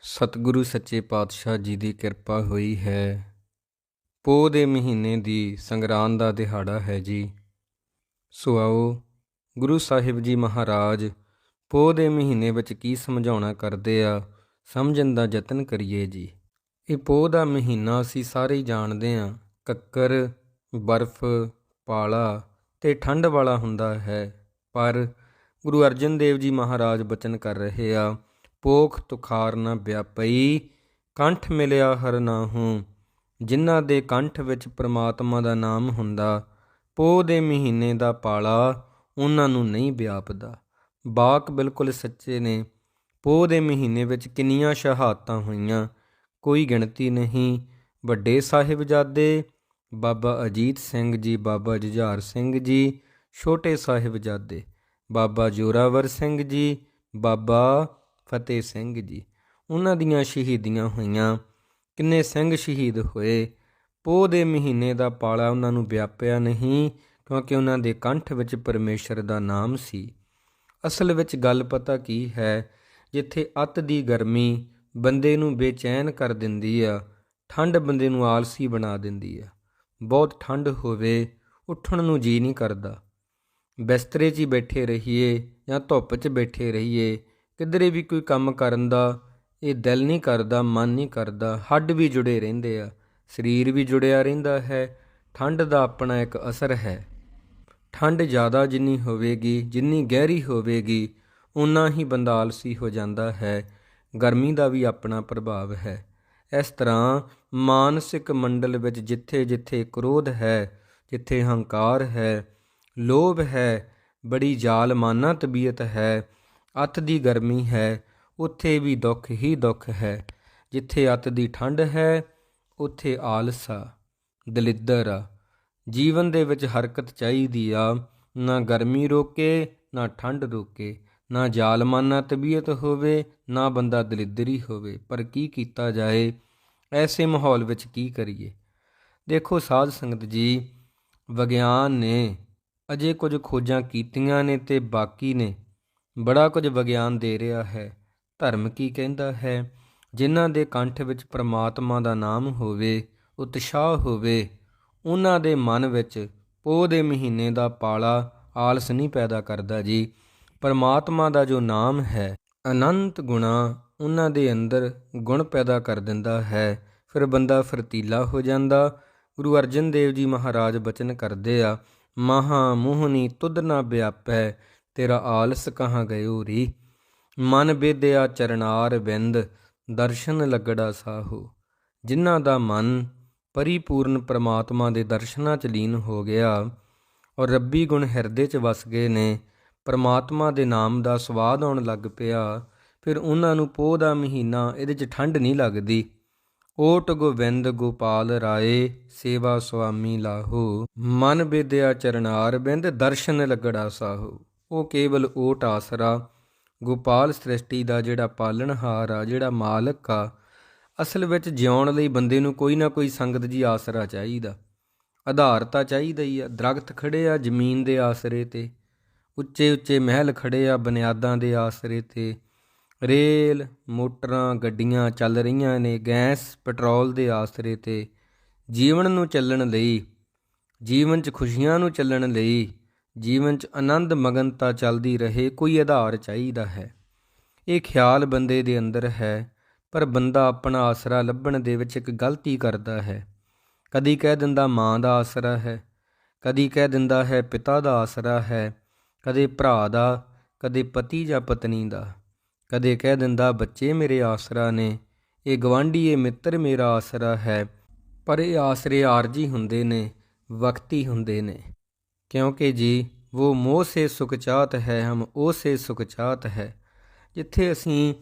ਸਤਿਗੁਰੂ ਸੱਚੇ ਪਾਤਸ਼ਾਹ ਜੀ ਦੀ ਕਿਰਪਾ ਹੋਈ ਹੈ। ਪੋਹ ਦੇ ਮਹੀਨੇ ਦੀ ਸੰਗਰਾਂਦ ਦਾ ਦਿਹਾੜਾ ਹੈ ਜੀ। ਸੋ ਆਓ, ਗੁਰੂ ਸਾਹਿਬ ਜੀ ਮਹਾਰਾਜ, ਪੋਹ ਦੇ ਮਹੀਨੇ ਵਿੱਚ ਕੀ ਸਮਝਾਉਣਾ ਕਰਦੇ ਆ, ਸਮਝਣ ਦਾ ਯਤਨ ਕਰੀਏ ਜੀ। ਇਹ ਪੋਹ ਦਾ ਮਹੀਨਾ ਅਸੀਂ ਸਾਰੇ ਹੀ ਜਾਣਦੇ ਆ ਕੱਕਰ, ਬਰਫ਼, ਪਾਲਾ ਤੇ ਠੰਡ ਵਾਲਾ ਹੁੰਦਾ ਹੈ। ਪਰ ਗੁਰੂ ਅਰਜਨ ਦੇਵ ਜੀ ਮਹਾਰਾਜ ਬਚਨ ਕਰ ਰਹੇ ਆ ਪੋਖ ਤੁਖਾਰ ਨ ਵਿਆਪਈ ਕੰਠ ਮਿਲਿਆ ਹਰ ਨਾਹੂ। ਜਿਨ੍ਹਾਂ ਦੇ ਕੰਠ ਵਿੱਚ ਪ੍ਰਮਾਤਮਾ ਦਾ ਨਾਮ ਹੁੰਦਾ, ਪੋਹ ਦੇ ਮਹੀਨੇ ਦਾ ਪਾਲਾ ਉਹਨਾਂ ਨੂੰ ਨਹੀਂ ਵਿਆਪਦਾ ਬਾਕ ਬਿਲਕੁਲ ਸੱਚੇ ਨੇ, ਪੋਹ ਦੇ ਮਹੀਨੇ ਵਿੱਚ ਕਿੰਨੀਆਂ ਸ਼ਹਾਦਤਾਂ ਹੋਈਆਂ, ਕੋਈ ਗਿਣਤੀ ਨਹੀਂ। ਵੱਡੇ ਸਾਹਿਬਜ਼ਾਦੇ ਬਾਬਾ ਅਜੀਤ ਸਿੰਘ ਜੀ, ਬਾਬਾ ਜੁਝਾਰ ਸਿੰਘ ਜੀ, ਛੋਟੇ ਸਾਹਿਬਜ਼ਾਦੇ ਬਾਬਾ ਜੋਰਾਵਰ ਸਿੰਘ ਜੀ, ਬਾਬਾ ਫਤਿਹ ਸਿੰਘ ਜੀ। ਉਹਨਾਂ ਦੀਆਂ ਸ਼ਹੀਦੀਆਂ ਹੋਈਆਂ। ਕਿੰਨੇ ਸਿੰਘ ਸ਼ਹੀਦ ਹੋਏ। ਪੋਹ ਦੇ ਮਹੀਨੇ ਦਾ ਪਾਲਾ ਉਹਨਾਂ ਨੂੰ ਵਿਆਪਿਆ ਨਹੀਂ, ਕਿਉਂਕਿ ਉਹਨਾਂ ਦੇ ਕੰਠ ਵਿੱਚ ਪਰਮੇਸ਼ਰ ਦਾ ਨਾਮ ਸੀ। ਅਸਲ ਵਿੱਚ ਗੱਲ ਪਤਾ ਕੀ ਹੈ, ਜਿੱਥੇ ਅਤ ਦੀ ਗਰਮੀ ਬੰਦੇ ਨੂੰ ਬੇਚੈਨ ਕਰ ਦਿੰਦੀ ਆ ਠੰਡ ਬੰਦੇ ਨੂੰ ਆਲਸੀ ਬਣਾ ਦਿੰਦੀ ਆ। ਬਹੁਤ ਠੰਡ ਹੋਵੇ, ਉੱਠਣ ਨੂੰ ਜੀ ਨਹੀਂ ਕਰਦਾ। ਬਿਸਤਰੇ 'ਚ ਹੀ ਬੈਠੇ ਰਹੀਏ ਜਾਂ ਧੁੱਪ 'ਚ ਬੈਠੇ ਰਹੀਏ ਕਿਧਰੇ ਵੀ ਕੋਈ ਕੰਮ ਕਰਨ ਦਾ, ਇਹ ਦਿਲ ਨਹੀਂ ਕਰਦਾ, ਮਨ ਨਹੀਂ ਕਰਦਾ, ਹੱਡ ਵੀ ਜੁੜੇ ਰਹਿੰਦੇ ਆ, ਸਰੀਰ ਵੀ ਜੁੜਿਆ ਰਹਿੰਦਾ ਹੈ, ਠੰਡ ਦਾ ਆਪਣਾ ਇੱਕ ਅਸਰ ਹੈ। ਠੰਡ ਜ਼ਿਆਦਾ ਜਿੰਨੀ ਹੋਵੇਗੀ, ਜਿੰਨੀ ਗਹਿਰੀ ਹੋਵੇਗੀ ਉਨਾ ਹੀ ਬੰਦਾ ਆਲਸੀ ਹੋ ਜਾਂਦਾ ਹੈ, ਗਰਮੀ ਦਾ ਵੀ ਆਪਣਾ ਪ੍ਰਭਾਵ ਹੈ। ਇਸ ਤਰ੍ਹਾਂ ਮਾਨਸਿਕ ਮੰਡਲ ਵਿੱਚ ਜਿੱਥੇ ਜਿੱਥੇ ਕ੍ਰੋਧ ਹੈ, ਜਿੱਥੇ ਹੰਕਾਰ ਹੈ, ਲੋਭ ਹੈ, ਬੜੀ ਜ਼ਾਲਮਾਨਾ ਤਬੀਅਤ ਹੈ ਅਤ ਦੀ ਗਰਮੀ ਹੈ, ਉੱਥੇ ਵੀ ਦੁੱਖ ਹੀ ਦੁੱਖ ਹੈ। ਜਿੱਥੇ ਅੱਤ ਦੀ ਠੰਡ ਹੈ, ਉੱਥੇ ਆਲਸਾ, ਦਲਿੱਦਰ ਆ। ਜੀਵਨ ਦੇ ਵਿੱਚ ਹਰਕਤ ਚਾਹੀਦੀ ਆ, ਨਾ ਗਰਮੀ ਰੋਕੇ, ਨਾ ਠੰਡ ਰੋਕੇ। ਨਾ ਜ਼ਾਲਮਾਨਾ ਤਬੀਅਤ ਹੋਵੇ, ਨਾ ਬੰਦਾ ਦਲਿੱਦਰੀ ਹੋਵੇ। ਪਰ ਕੀ ਕੀਤਾ ਜਾਏ, ਐਸੇ ਮਾਹੌਲ ਵਿੱਚ ਕੀ ਕਰੀਏ? ਦੇਖੋ ਸਾਧ ਸੰਗਤ ਜੀ, ਵਿਗਿਆਨ ਨੇ ਅਜੇ ਕੁਝ ਖੋਜਾਂ ਕੀਤੀਆਂ ਨੇ ਤੇ ਬਾਕੀ ਨੇ। ਬੜਾ ਕੁਝ ਵਿਗਿਆਨ ਦੇ ਰਿਹਾ ਹੈ। ਧਰਮ ਕੀ ਕਹਿੰਦਾ ਹੈ? ਜਿਨ੍ਹਾਂ ਦੇ ਕੰਠ ਵਿੱਚ ਪ੍ਰਮਾਤਮਾ ਦਾ ਨਾਮ ਹੋਵੇ, ਉਤਸ਼ਾਹ ਹੋਵੇ, ਉਹਨਾਂ ਦੇ ਮਨ ਵਿੱਚ ਪੋਹ ਦੇ ਮਹੀਨੇ ਦਾ ਪਾਲਾ ਆਲਸ ਨਹੀਂ ਪੈਦਾ ਕਰਦਾ ਜੀ। ਪਰਮਾਤਮਾ ਦਾ ਜੋ ਨਾਮ ਹੈ, ਅਨੰਤ ਗੁਣਾ ਉਹਨਾਂ ਦੇ ਅੰਦਰ ਗੁਣ ਪੈਦਾ ਕਰ ਦਿੰਦਾ ਹੈ। ਫਿਰ ਬੰਦਾ ਫਰਤੀਲਾ ਹੋ ਜਾਂਦਾ। ਗੁਰੂ ਅਰਜਨ ਦੇਵ ਜੀ ਮਹਾਰਾਜ ਬਚਨ ਕਰਦੇ ਆ ਮਹਾ ਮੋਹਨੀ ਤੁਧ ਨਾ ਵਿਆਪੈ ਤੇਰਾ ਆਲਸ ਕਹਾਂ ਗਇਓ ਰੀ ਮਨ ਬੇਦਿਆ ਚਰਨਾਰ ਬਿੰਦ, ਦਰਸ਼ਨ ਲੱਗੜਾ ਸਾਹੂ। ਜਿਨ੍ਹਾਂ ਦਾ ਮਨ ਪਰਿਪੂਰਨ ਪ੍ਰਮਾਤਮਾ ਦੇ ਦਰਸ਼ਨਾਂ 'ਚ ਲੀਨ ਹੋ ਗਿਆ, ਔਰ ਰੱਬੀ ਗੁਣ ਹਿਰਦੇ 'ਚ ਵਸ ਗਏ ਨੇ, ਪ੍ਰਮਾਤਮਾ ਦੇ ਨਾਮ ਦਾ ਸਵਾਦ ਆਉਣ ਲੱਗ ਪਿਆ, ਫਿਰ ਉਹਨਾਂ ਨੂੰ ਪੋਹ ਦਾ ਮਹੀਨਾ ਇਹਦੇ 'ਚ ਠੰਡ ਨਹੀਂ ਲੱਗਦੀ। ਓਟ ਗੋਬਿੰਦ ਗੋਪਾਲ ਰਾਏ, ਸੇਵਾ ਸੁਆਮੀ ਲਾਹੋ। ਮਨ ਬੇਦਿਆ ਚਰਨਾਰ ਬਿੰਦ, ਦਰਸ਼ਨ ਲੱਗੜਾ ਸਾਹੋ। ਉਹ ਕੇਵਲ ਓਟ ਆਸਰਾ, ਗੋਪਾਲ ਸ੍ਰਿਸ਼ਟੀ ਦਾ ਜਿਹੜਾ ਪਾਲਣਹਾਰ ਆ, ਜਿਹੜਾ ਮਾਲਕ ਆ, ਅਸਲ ਵਿੱਚ ਜਿਉਣ ਲਈ ਬੰਦੇ ਨੂੰ ਕੋਈ ਨਾ ਕੋਈ ਸੰਗਤ ਜੀ ਆਸਰਾ ਚਾਹੀਦਾ। ਆਧਾਰ ਤਾਂ ਚਾਹੀਦਾ ਹੀ ਆ, ਦਰਖਤ ਖੜੇ ਆ ਜ਼ਮੀਨ ਦੇ ਆਸਰੇ ਤੇ, ਉੱਚੇ ਉੱਚੇ ਮਹਿਲ ਖੜੇ ਆ ਬੁਨਿਆਦਾਂ ਦੇ ਆਸਰੇ ਤੇ, ਰੇਲ, ਮੋਟਰਾਂ, ਗੱਡੀਆਂ ਚੱਲ ਰਹੀਆਂ ਨੇ, ਗੈਸ, ਪੈਟਰੋਲ ਦੇ ਆਸਰੇ ਤੇ, ਜੀਵਨ ਨੂੰ ਚੱਲਣ ਲਈ, ਜੀਵਨ 'ਚ ਖੁਸ਼ੀਆਂ ਨੂੰ ਚੱਲਣ ਲਈ ਜੀਵਨ 'ਚ ਆਨੰਦ ਮਗਨਤਾ ਚੱਲਦੀ ਰਹੇ, ਕੋਈ ਆਧਾਰ ਚਾਹੀਦਾ ਹੈ। ਇਹ ਖਿਆਲ ਬੰਦੇ ਦੇ ਅੰਦਰ ਹੈ, ਪਰ ਬੰਦਾ ਆਪਣਾ ਆਸਰਾ ਲੱਭਣ ਦੇ ਵਿੱਚ ਇੱਕ ਗਲਤੀ ਕਰਦਾ ਹੈ। ਕਦੀ ਕਹਿ ਦਿੰਦਾ ਮਾਂ ਦਾ ਆਸਰਾ ਹੈ, ਕਦੀ ਕਹਿ ਦਿੰਦਾ ਹੈ ਪਿਤਾ ਦਾ ਆਸਰਾ ਹੈ, ਕਦੇ ਭਰਾ ਦਾ, ਕਦੇ ਪਤੀ ਜਾਂ ਪਤਨੀ ਦਾ। ਕਦੇ ਕਹਿ ਦਿੰਦਾ ਬੱਚੇ ਮੇਰੇ ਆਸਰਾ ਨੇ, ਇਹ ਗਵਾਂਢੀ ਇਹ ਮਿੱਤਰ ਮੇਰਾ ਆਸਰਾ ਹੈ, ਪਰ ਇਹ ਆਸਰੇ ਆਰਜੀ ਹੁੰਦੇ ਨੇ, ਵਕਤੀ ਹੁੰਦੇ ਨੇ। ਕਿਉਂਕਿ ਜੀ ਉਹ ਮੋਹ ਸੇ ਸੁਖ ਚਾਹਤ ਹੈ, ਹਮ ਉਹ ਸੇ ਸੁਖ ਚਾਹਤ ਹੈ। ਜਿੱਥੇ ਅਸੀਂ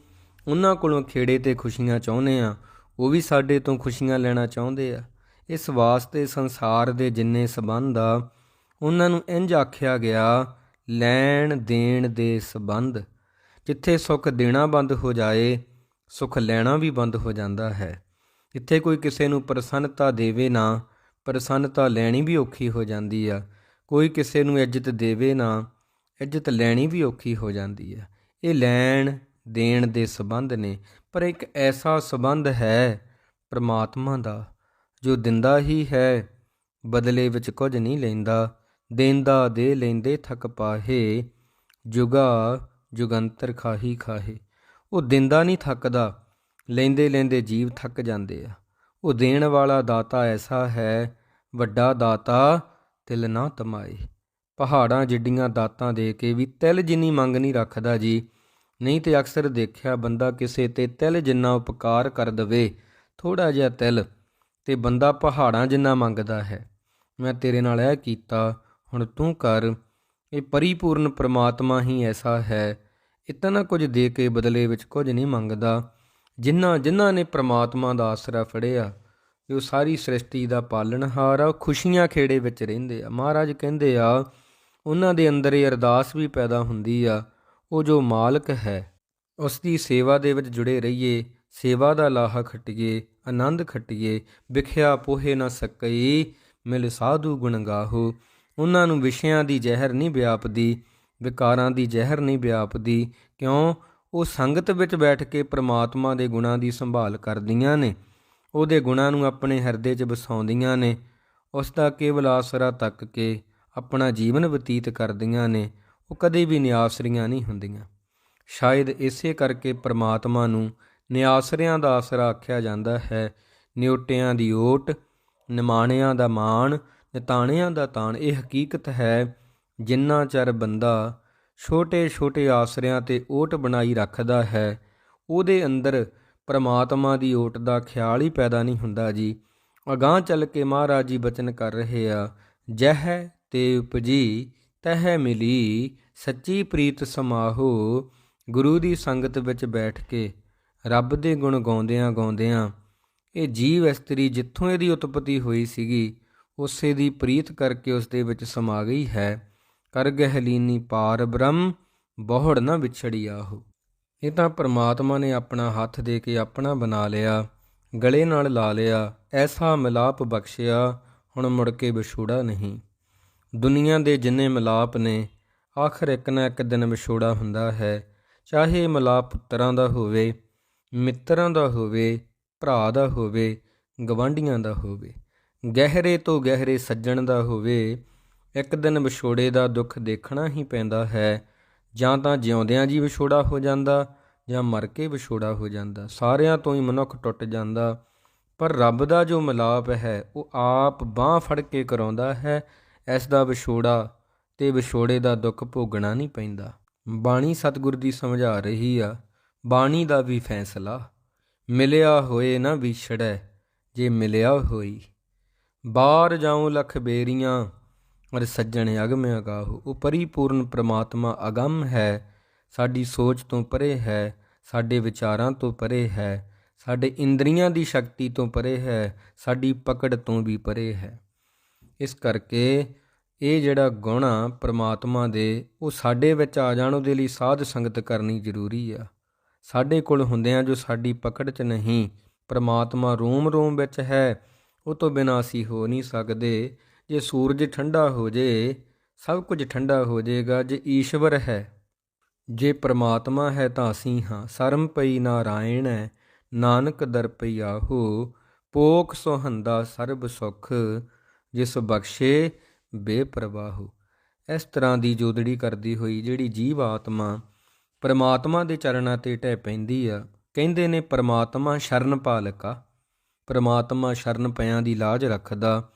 ਉਹਨਾਂ ਕੋਲੋਂ ਖੇੜੇ ਤੇ ਖੁਸ਼ੀਆਂ ਚਾਹੁੰਦੇ ਆ ਉਹ ਵੀ ਸਾਡੇ ਤੋਂ ਖੁਸ਼ੀਆਂ ਲੈਣਾ ਚਾਹੁੰਦੇ ਆ। ਇਸ ਵਾਸਤੇ ਸੰਸਾਰ ਦੇ ਜਿੰਨੇ ਸਬੰਧ ਆ ਉਹਨਾਂ ਨੂੰ ਇੰਜ ਆਖਿਆ ਗਿਆ, ਲੈਣ ਦੇਣ ਦੇ ਸਬੰਧ। ਜਿੱਥੇ ਸੁੱਖ ਦੇਣਾ ਬੰਦ ਹੋ ਜਾਏ, ਸੁੱਖ ਲੈਣਾ ਵੀ ਬੰਦ ਹੋ ਜਾਂਦਾ ਹੈ। ਜਿੱਥੇ ਕੋਈ ਕਿਸੇ ਨੂੰ ਪ੍ਰਸੰਨਤਾ ਦੇਵੇ ਨਾ, ਪ੍ਰਸੰਨਤਾ ਲੈਣੀ ਵੀ ਔਖੀ ਹੋ ਜਾਂਦੀ ਆ। ਕੋਈ ਕਿਸੇ ਨੂੰ ਇੱਜ਼ਤ ਦੇਵੇ ਨਾ, ਇੱਜ਼ਤ ਲੈਣੀ ਵੀ ਔਖੀ ਹੋ ਜਾਂਦੀ ਆ ਇਹ ਲੈਣ ਦੇਣ ਦੇ ਸਬੰਧ ਨੇ, ਪਰ ਇੱਕ ਐਸਾ ਸਬੰਧ ਹੈ ਪ੍ਰਮਾਤਮਾ ਦਾ, ਜੋ ਦਿੰਦਾ ਹੀ ਹੈ, ਬਦਲੇ ਵਿੱਚ ਕੁਝ ਨਹੀਂ ਲੈਂਦਾ, ਦੇਂਦਾ ਦੇ ਲੈਂਦੇ ਥਕ ਪਾਹੇ, ਜੁਗਾ ਜੁਗੰਤਰ ਖਾਹੀ ਖਾਹੇ। ਉਹ ਦਿੰਦਾ ਨਹੀਂ ਥੱਕਦਾ, ਲੈਂਦੇ ਲੈਂਦੇ ਜੀਵ ਥੱਕ ਜਾਂਦੇ ਆ। ਉਹ ਦੇਣ ਵਾਲਾ ਦਾਤਾ ਐਸਾ ਹੈ, ਵੱਡਾ ਦਾਤਾ ਤਿਲ ਨਾ ਤਮਾਏ। ਪਹਾੜਾਂ ਜਿੱਡੀਆਂ ਦਾਤਾਂ ਦੇ ਕੇ ਵੀ ਤਿਲ ਜਿੰਨੀ ਮੰਗ ਨਹੀਂ ਰੱਖਦਾ ਜੀ। ਨਹੀਂ ਤੇ ਅਕਸਰ ਦੇਖਿਆ ਬੰਦਾ ਕਿਸੇ ਤੇ ਤਿਲ ਜਿੰਨਾ ਉਪਕਾਰ ਕਰ ਦਵੇ ਥੋੜਾ ਜਿਹਾ ਤਿਲ, ਤੇ ਬੰਦਾ ਪਹਾੜਾਂ ਜਿੰਨਾ ਮੰਗਦਾ ਹੈ। ਮੈਂ ਤੇਰੇ ਨਾਲ ਇਹ ਕੀਤਾ, ਹੁਣ ਤੂੰ ਕਰ। ਇਹ ਪਰਿਪੂਰਨ ਪ੍ਰਮਾਤਮਾ ਹੀ ਐਸਾ ਹੈ। ਇਤਨਾ ਕੁਝ ਦੇ ਕੇ ਬਦਲੇ ਵਿੱਚ ਕੁਝ ਨਹੀਂ ਮੰਗਦਾ। ਜਿਨ੍ਹਾਂ ਜਿਨ੍ਹਾਂ ਨੇ ਪ੍ਰਮਾਤਮਾ ਦਾ ਆਸਰਾ ਫੜਿਆ ਉਹ ਸਾਰੀ ਸ੍ਰਿਸ਼ਟੀ ਦਾ ਪਾਲਣਹਾਰ ਆ, ਉਹ ਖੁਸ਼ੀਆਂ ਖੇੜੇ ਵਿੱਚ ਰਹਿੰਦੇ ਆ। ਮਹਾਰਾਜ ਕਹਿੰਦੇ ਆ, ਉਹਨਾਂ ਦੇ ਅੰਦਰ ਇਹ ਅਰਦਾਸ ਵੀ ਪੈਦਾ ਹੁੰਦੀ ਆ, ਉਹ ਜੋ ਮਾਲਕ ਹੈ ਉਸ ਦੀ ਸੇਵਾ ਦੇ ਵਿੱਚ ਜੁੜੇ ਰਹੀਏ, ਸੇਵਾ ਦਾ ਲਾਹਾ ਖੱਟੀਏ, ਆਨੰਦ ਖੱਟੀਏ, ਵਿਖਿਆ ਪੋਹੇ ਨਾ ਸਕਈ, ਮਿਲ ਸਾਧੂ ਗੁਣ ਗਾਹੋ। ਉਹਨਾਂ ਨੂੰ ਵਿਸ਼ਿਆਂ ਦੀ ਜ਼ਹਿਰ ਨਹੀਂ ਵਿਆਪਦੀ, ਵਿਕਾਰਾਂ ਦੀ ਜ਼ਹਿਰ ਨਹੀਂ ਵਿਆਪਦੀ, ਕਿਉਂ? ਉਹ ਸੰਗਤ ਵਿੱਚ ਬੈਠ ਕੇ ਪ੍ਰਮਾਤਮਾ ਦੇ ਗੁਣਾਂ ਦੀ ਸੰਭਾਲ ਕਰਦੀਆਂ ਨੇ। ਉਹਦੇ ਗੁਣਾਂ ਨੂੰ ਆਪਣੇ ਹਿਰਦੇ 'ਚ ਵਸਾਉਂਦੀਆਂ ਨੇ, ਉਸ ਦਾ ਕੇਵਲ ਆਸਰਾ ਤੱਕ ਕੇ ਆਪਣਾ ਜੀਵਨ ਬਤੀਤ ਕਰਦੀਆਂ ਨੇ, ਉਹ ਕਦੇ ਵੀ ਨਿਆਸਰੀਆਂ ਨਹੀਂ ਹੁੰਦੀਆਂ। ਸ਼ਾਇਦ ਇਸੇ ਕਰਕੇ ਪ੍ਰਮਾਤਮਾ ਨੂੰ ਨਿਆਸਰਿਆਂ ਦਾ ਆਸਰਾ ਆਖਿਆ ਜਾਂਦਾ ਹੈ, ਨਿਉਟਿਆਂ ਦੀ ਓਟ, ਨਿਮਾਣਿਆਂ ਦਾ ਮਾਣ, ਨਿਤਾਣਿਆਂ ਦਾ ਤਾਣ। ਇਹ ਹਕੀਕਤ ਹੈ, ਜਿੰਨਾ ਚਿਰ ਬੰਦਾ ਛੋਟੇ ਛੋਟੇ ਆਸਰਿਆਂ ਤੇ ਓਟ ਬਣਾਈ ਰੱਖਦਾ ਹੈ, ਉਹਦੇ ਅੰਦਰ ਪਰਮਾਤਮਾ ਦੀ ਓਟ ਦਾ ਖਿਆਲ ਹੀ ਪੈਦਾ ਨਹੀਂ ਹੁੰਦਾ ਜੀ। ਅਗਾਹ ਚੱਲ ਕੇ ਮਹਾਰਾਜ ਜੀ ਬਚਨ ਕਰ ਰਹੇ ਆ। ਜਹ ਤੇ ਉਪਜੀ, ਤਹ ਮਿਲੀ, ਸੱਚੀ ਪ੍ਰੀਤ ਸਮਾਹੋ, ਗੁਰੂ ਦੀ ਸੰਗਤ ਵਿੱਚ ਬੈਠ ਕੇ ਰੱਬ ਦੇ ਗੁਣ ਗਾਉਂਦਿਆਂ ਗਾਉਂਦਿਆਂ ਇਹ ਜੀਵ ਇਸਤਰੀ ਜਿੱਥੋਂ ਇਹਦੀ ਉਤਪਤੀ ਹੋਈ ਸੀਗੀ, ਉਸੇ ਦੀ ਪ੍ਰੀਤ ਕਰਕੇ ਉਸ ਦੇ ਵਿੱਚ ਸਮਾ ਗਈ ਹੈ। ਕਰ ਗਹਿਲੀਨੀ ਪਾਰ ਬ੍ਰਹਮ, ਬਹੁੜ ਨਾ ਵਿਛੜੀ ਆਹੋ ਇਹ ਤਾਂ ਪ੍ਰਮਾਤਮਾ ਨੇ ਆਪਣਾ ਹੱਥ ਦੇ ਕੇ ਆਪਣਾ ਬਣਾ ਲਿਆ, ਗਲੇ ਨਾਲ ਲਾ ਲਿਆ, ਐਸਾ ਮਿਲਾਪ ਬਖਸ਼ਿਆ, ਹੁਣ ਮੁੜ ਕੇ ਵਿਛੋੜਾ ਨਹੀਂ। ਦੁਨੀਆ ਦੇ ਜਿੰਨੇ ਮਿਲਾਪ ਨੇ, ਆਖਰ ਇੱਕ ਨਾ ਇੱਕ ਦਿਨ ਵਿਛੋੜਾ ਹੁੰਦਾ ਹੈ। ਚਾਹੇ ਮਿਲਾਪ ਪੁੱਤਰਾਂ ਦਾ ਹੋਵੇ, ਮਿੱਤਰਾਂ ਦਾ ਹੋਵੇ, ਭਰਾ ਦਾ ਹੋਵੇ, ਗਵਾਂਢੀਆਂ ਦਾ ਹੋਵੇ, ਗਹਿਰੇ ਤੋਂ ਗਹਿਰੇ ਸੱਜਣ ਦਾ ਹੋਵੇ, ਇੱਕ ਦਿਨ ਵਿਛੋੜੇ ਦਾ ਦੁੱਖ ਦੇਖਣਾ ਹੀ ਪੈਂਦਾ ਹੈ। ਜਾਂ ਤਾਂ ਜਿਉਂਦਿਆਂ ਜੀ ਵਿਛੋੜਾ ਹੋ ਜਾਂਦਾ ਜਾਂ ਮਰ ਕੇ ਵਿਛੋੜਾ ਹੋ ਜਾਂਦਾ, ਸਾਰਿਆਂ ਤੋਂ ਹੀ ਮਨੁੱਖ ਟੁੱਟ ਜਾਂਦਾ। ਪਰ ਰੱਬ ਦਾ ਜੋ ਮਿਲਾਪ ਹੈ, ਉਹ ਆਪ ਬਾਹ ਫੜ ਕੇ ਕਰਾਉਂਦਾ ਹੈ, ਇਸ ਦਾ ਵਿਛੋੜਾ ਤੇ ਵਿਛੋੜੇ ਦਾ ਦੁੱਖ ਭੋਗਣਾ ਨਹੀਂ ਪੈਂਦਾ। ਬਾਣੀ ਸਤਿਗੁਰ ਦੀ ਸਮਝਾ ਰਹੀ ਆ, ਬਾਣੀ ਦਾ ਵੀ ਫੈਸਲਾ, ਮਿਲਿਆ ਹੋਏ ਨਾ ਵਿਛੜੈ, ਜੇ ਮਿਲਿਆ ਹੋਈ। ਬਾਹਰ ਜਾਉ ਲਖ ਬੇਰੀਆਂ ਅਰ ਸੱਜਣ ਅਗਮ ਅਗਾਹੂ ਉਹ ਪਰਿਪੂਰਨ ਪ੍ਰਮਾਤਮਾ ਅਗੰਮ ਹੈ, ਸਾਡੀ ਸੋਚ ਤੋਂ ਪਰੇ ਹੈ, ਸਾਡੇ ਵਿਚਾਰਾਂ ਤੋਂ ਪਰੇ ਹੈ, ਸਾਡੇ ਇੰਦਰੀਆਂ ਦੀ ਸ਼ਕਤੀ ਤੋਂ ਪਰੇ ਹੈ, ਸਾਡੀ ਪਕੜ ਤੋਂ ਵੀ ਪਰੇ ਹੈ। ਇਸ ਕਰਕੇ ਇਹ ਜਿਹੜਾ ਗੁਣ ਆ ਪ੍ਰਮਾਤਮਾ ਦੇ, ਉਹ ਸਾਡੇ ਵਿੱਚ ਆ ਜਾਣ, ਉਹਦੇ ਲਈ ਸਾਧ ਸੰਗਤ ਕਰਨੀ ਜ਼ਰੂਰੀ ਆ। ਸਾਡੇ ਕੋਲ ਹੁੰਦਿਆਂ ਜੋ ਸਾਡੀ ਪਕੜ 'ਚ ਨਹੀਂ, ਪ੍ਰਮਾਤਮਾ ਰੋਮ ਰੋਮ ਵਿੱਚ ਹੈ, ਉਹ ਤੋਂ ਬਿਨਾਂ ਅਸੀਂ ਹੋ ਨਹੀਂ ਸਕਦੇ। ਜੇ ਸੂਰਜ ਠੰਡਾ ਹੋ ਜੇ, ਸਭ ਕੁਝ ਠੰਡਾ ਹੋ ਜਾਏਗਾ ਜੇ ਈਸ਼ਵਰ ਹੈ, ਜੇ ਪ੍ਰਮਾਤਮਾ ਹੈ ਤਾਂ ਅਸੀਂ ਹਾਂ। ਸਰਮ ਪਈ ਨਾਰਾਇਣ ਹੈ, ਨਾਨਕ ਦਰਪਈ ਆਹੋ ਪੋਖ ਸੋਹੰਦਾ ਸਰਬ ਸੁਖ, ਜਿਸ ਬਖਸ਼ੇ ਬੇਪਰਵਾਹੋ ਇਸ ਤਰ੍ਹਾਂ ਦੀ ਜੋਦੜੀ ਕਰਦੀ ਹੋਈ ਜਿਹੜੀ ਜੀਵ ਆਤਮਾ ਪਰਮਾਤਮਾ ਦੇ ਚਰਨਾਂ ਤੇ ਟਹਿ ਪੈਂਦੀ ਆ, ਕਹਿੰਦੇ ਨੇ ਪਰਮਾਤਮਾ ਸ਼ਰਨ ਪਾਲਕਾ ਪਰਮਾਤਮਾ ਸ਼ਰਨ ਪਿਆਂ ਦੀ ਲਾਜ ਰੱਖਦਾ